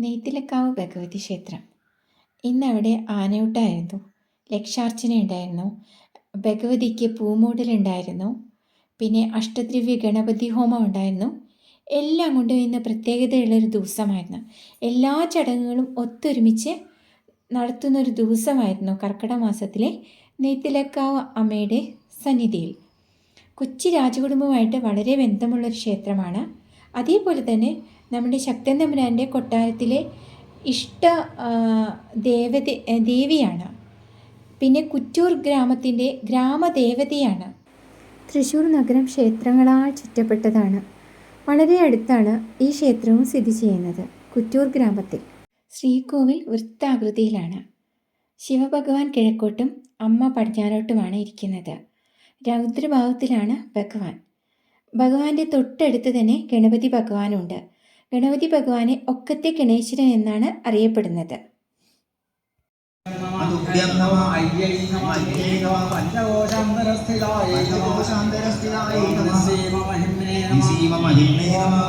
നെയ്ത്തിലക്കാവ് ഭഗവതി ക്ഷേത്രം. ഇന്നവിടെ ആനയൂട്ടായിരുന്നു. ലക്ഷാർച്ചന ഉണ്ടായിരുന്നു ഭഗവതിക്ക് പൂമൂടലുണ്ടായിരുന്നു. പിന്നെ അഷ്ടദ്രവ്യ ഗണപതി ഹോമം ഉണ്ടായിരുന്നു. എല്ലാം കൊണ്ടും ഇന്ന് പ്രത്യേകതയുള്ളൊരു ദിവസമായിരുന്നു. എല്ലാ ചടങ്ങുകളും ഒത്തൊരുമിച്ച് നടത്തുന്നൊരു ദിവസമായിരുന്നു കർക്കിടക മാസത്തിലെ നെയ്ത്തിലക്കാവ് അമ്മയുടെ സന്നിധിയിൽ. കൊച്ചി രാജകുടുംബമായിട്ട് വളരെ ബന്ധമുള്ളൊരു ക്ഷേത്രമാണ്. അതേപോലെ തന്നെ നമ്മുടെ ശക്തൻ തമ്പുരാന്റെ കൊട്ടാരത്തിലെ ഇഷ്ട ദേവത ദേവിയാണ്. പിന്നെ കുറ്റൂർ ഗ്രാമത്തിന്റെ ഗ്രാമദേവതയാണ്. തൃശ്ശൂർ നഗരം ക്ഷേത്രങ്ങളാൽ ചുറ്റപ്പെട്ടതാണ്. വളരെ അടുത്താണ് ഈ ക്ഷേത്രവും സ്ഥിതി ചെയ്യുന്നത് കുറ്റൂർ ഗ്രാമത്തിൽ. ശ്രീകോവിൽ വൃത്താകൃതിയിലാണ്. ശിവഭഗവാൻ കിഴക്കോട്ടും അമ്മ പടിഞ്ഞാറോട്ടുമാണ് ഇരിക്കുന്നത്. രൗദ്രഭാവത്തിലാണ് ഭഗവാൻ. ഭഗവാന്റെ തൊട്ടടുത്ത് തന്നെ ഗണപതി ഭഗവാനുണ്ട്. ഗണപതി ഭഗവാനെ ഒക്കത്തെ ഗണേശ്വരൻ എന്നാണ് അറിയപ്പെടുന്നത്.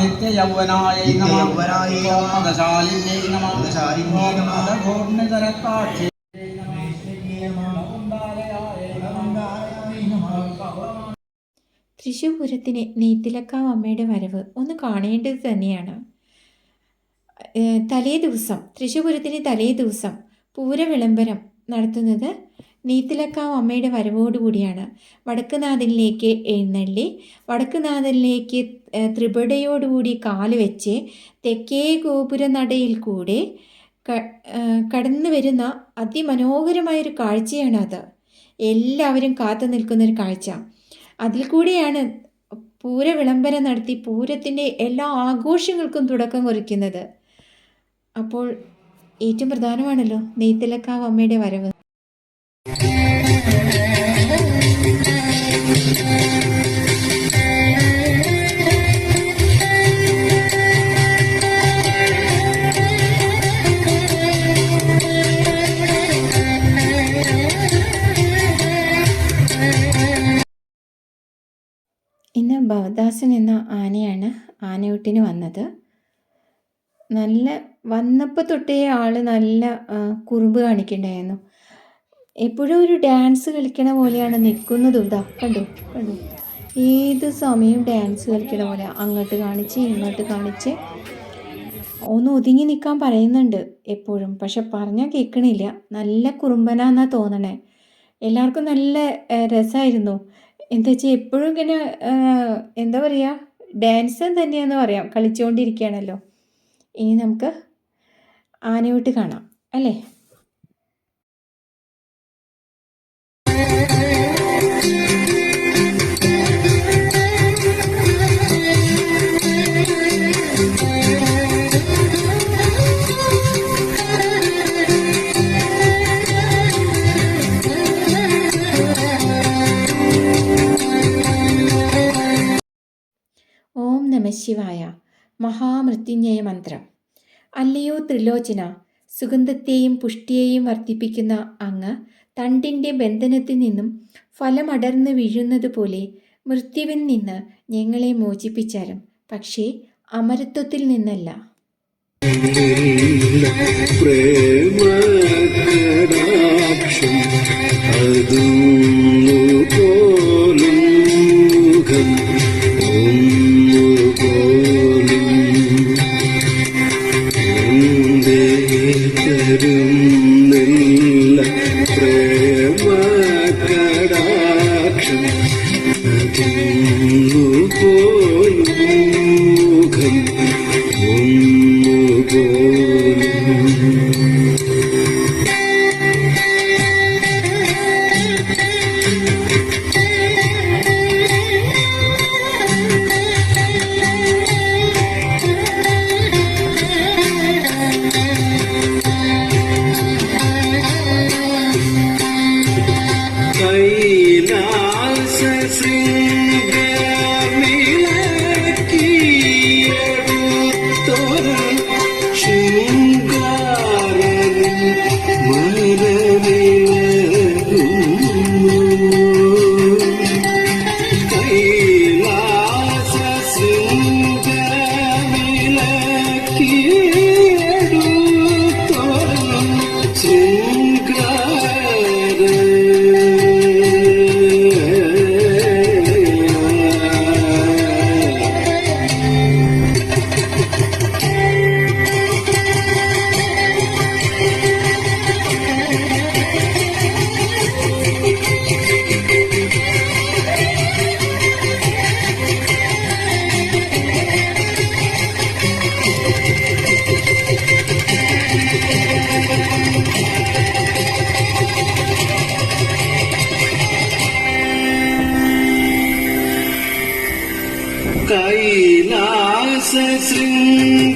നിത്യയൗവനായ നമ. ദശാലിന്യേ നമ. ദശാലിന്യേ നമ. പഞ്ചകോശാന്തരസ്ഥിതായ മദഘോർണിതരത്താക്ഷി നെയ്ത്തിലക്കാവ് അമ്മയുടെ വരവ് ഒന്ന് കാണേണ്ടത് തന്നെയാണ്. തലേ ദിവസം തൃശ്ശൂപൂരത്തിന് തലേ ദിവസം പൂര വിളംബരം നടത്തുന്നത് നെയ്ത്തിലക്കാവ് അമ്മയുടെ വരവോടുകൂടിയാണ് വടക്കുനാഥനിലേക്ക് എഴുന്നള്ളി വടക്കുനാഥനിലേക്ക് ത്രിപടയോടുകൂടി കാൽ വെച്ച് തെക്കേ ഗോപുര നടയിൽ കൂടെ കടന്നു വരുന്ന അതിമനോഹരമായൊരു അത് എല്ലാവരും കാത്തു നിൽക്കുന്നൊരു കാഴ്ച. അതിൽ കൂടിയാണ് പൂര വിളംബരം നടത്തി പൂരത്തിന്റെ എല്ലാ ആഘോഷങ്ങൾക്കും തുടക്കം കുറിക്കുന്നത്. അപ്പോൾ ഏറ്റവും പ്രധാനമാണല്ലോ നെയ്ത്തിലക്കാവ് അമ്മയുടെ വരവ്. ഇന്ന് ഭവദാസൻ എന്ന ആനയാണ് ആനയൂട്ടിന് വന്നത്. നല്ല വന്നപ്പോൾ തൊട്ടേ ആൾ നല്ല കുറുമ്പ് കാണിക്കണ്ടായിരുന്നു. എപ്പോഴും ഒരു ഡാൻസ് കളിക്കണ പോലെയാണ് നിൽക്കുന്നതും ഇതാ കണ്ടു കണ്ടു. ഏത് സമയവും ഡാൻസ് കളിക്കണ പോലെ അങ്ങോട്ട് കാണിച്ച് ഇങ്ങോട്ട് കാണിച്ച്. ഒന്ന് ഒതുങ്ങി നിൽക്കാൻ പറയുന്നുണ്ട് എപ്പോഴും. പക്ഷെ പറഞ്ഞാൽ കേൾക്കണില്ല നല്ല കുറുമ്പനാന്നാ തോന്നണേ. എല്ലാവർക്കും നല്ല രസമായിരുന്നു എന്താ വെച്ചാൽ എപ്പോഴും ഇങ്ങനെ എന്താ പറയുക ഡാൻസ് തന്നെയാണെന്ന് പറയാം. കളിച്ചുകൊണ്ടിരിക്കുകയാണല്ലോ ഇനി നമുക്ക് ആനയൂട്ട് കാണാം. അല്ലേ? ഓം നമ മഹാമൃത്യുഞ്ജയ മന്ത്രം. അല്ലയോ ത്രിലോചന സുഗന്ധത്തെയും പുഷ്ടിയെയും വർദ്ധിപ്പിക്കുന്ന അങ്ങ് തണ്ടിന്റെ ബന്ധനത്തിൽ നിന്നും ഫലമടർന്ന് വീഴുന്നത് പോലെ മൃത്യുവിൽ നിന്ന് ഞങ്ങളെ മോചിപ്പിച്ചാലും പക്ഷേ അമരത്വത്തിൽ നിന്നല്ല. പ്രേമകടാക്ഷം എന്തേ శ్రీ sesing